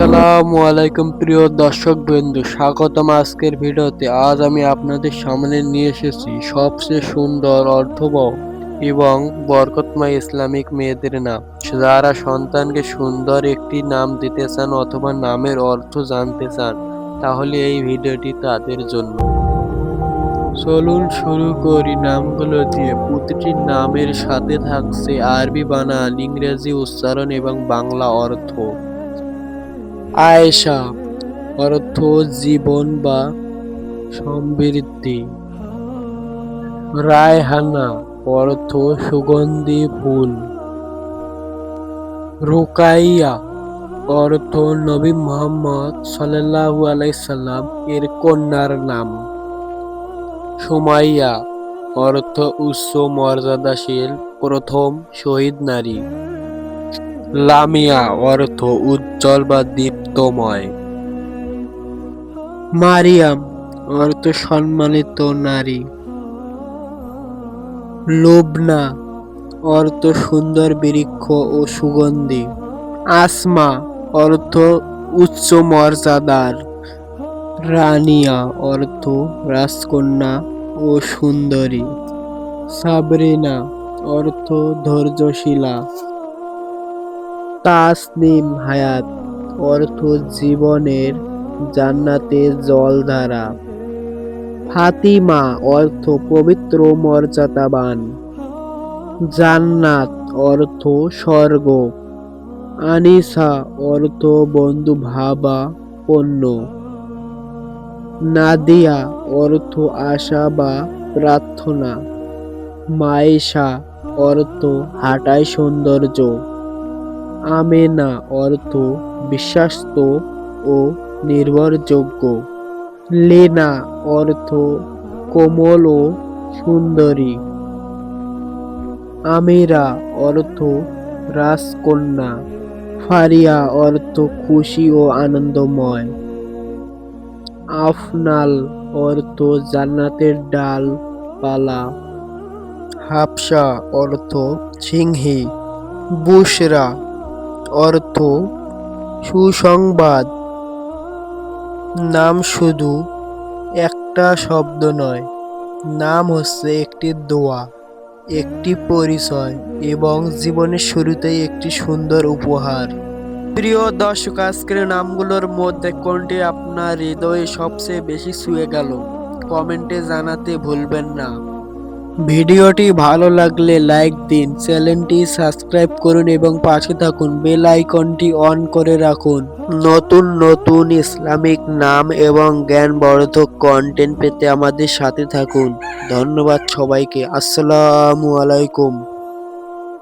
আসসালামু আলাইকুম, প্রিয় দর্শক বন্ধু স্বাগতম আজকের ভিডিওতে। আজ আমি আপনাদের সামনে নিয়ে এসেছি সবচেয়ে সুন্দর অর্থবহ এবং বরকতময় ইসলামিক মেয়েদের নাম। যারা সন্তানকে সুন্দর একটি নাম দিতে চান অথবা নামের অর্থ জানতে চান, তাহলে এই ভিডিওটি তাদের জন্য। চলুন শুরু করি নামগুলো দিয়ে। প্রতিটি নামের সাথে থাকছে আরবি বানান ইংরেজি, উচ্চারণ এবং বাংলা অর্থ। আয়েশা অর্থ জীবন বা সমৃদ্ধি। রায়হানা অর্থ সুগন্ধি ফুল। রুকাইয়া অর্থ নবী মোহাম্মদ সাল্লাল্লাহু আলাইহি সাল্লাম এর কন্যার নাম। সুমাইয়া অর্থ উচ্চ মর্যাদাশীল প্রথম শহীদ নারী। লামিয়া, অর্থ উজ্জ্বল বা দীপ্তময়। মারিয়াম, অর্থ সম্মানিত নারী। লুবনা, অর্থ সুন্দর, বৃক্ষ ও সুগন্ধি। আসমা, অর্থ উচ্চ মর্যাদার। রানিয়া, অর্থ রাজকন্যা ও সুন্দরী। সাবরিনা, অর্থ ধৈর্যশীলা। তাসনিম হায়াত, অর্থ জীবনের জান্নাতে জলধারা। ফাতিমা, অর্থ পবিত্র মর্যাদাবান। জান্নাত, অর্থ স্বর্গ। আনিসা, অর্থ বন্ধু ভাবা পণ্য। নাদিয়া, অর্থ আশা বা প্রার্থনা। মায়েশা, অর্থ হাঁটায় সৌন্দর্য। আমেনা অর্থ বিশ্বাস্ত ও নির্ভরযোগ্য। লেনা অর্থ কোমল ও সুন্দরী। আমেরা অর্থ রাজকন্যা। ফারিয়া অর্থ খুশি ও আনন্দময়। আফনাল অর্থ জান্নাতের ডাল পালা হাফসা অর্থ সিংহী। বুশরা অর্থ সুসংবাদ। নাম শুধু একটা শব্দ নয়, নাম হচ্ছে একটি দোয়া, একটি পরিচয় এবং জীবনের শুরুতেই একটি সুন্দর উপহার। প্রিয় দর্শক, আজকের নামগুলোর মধ্যে কোনটি আপনার হৃদয়ে সবচেয়ে বেশি ছুঁয়ে গেল? কমেন্টে জানাতে ভুলবেন না। ভিডিওটি ভালো লাগলে লাইক দিন, চ্যানেলটি সাবস্ক্রাইব করুন এবং পাশে থাকুন, বেল আইকনটি অন করে রাখুন। নতুন নতুন ইসলামিক নাম এবং জ্ঞানবর্ধক কন্টেন্ট পেতে আমাদের সাথে থাকুন। ধন্যবাদ সবাইকে। আসসালামু আলাইকুম।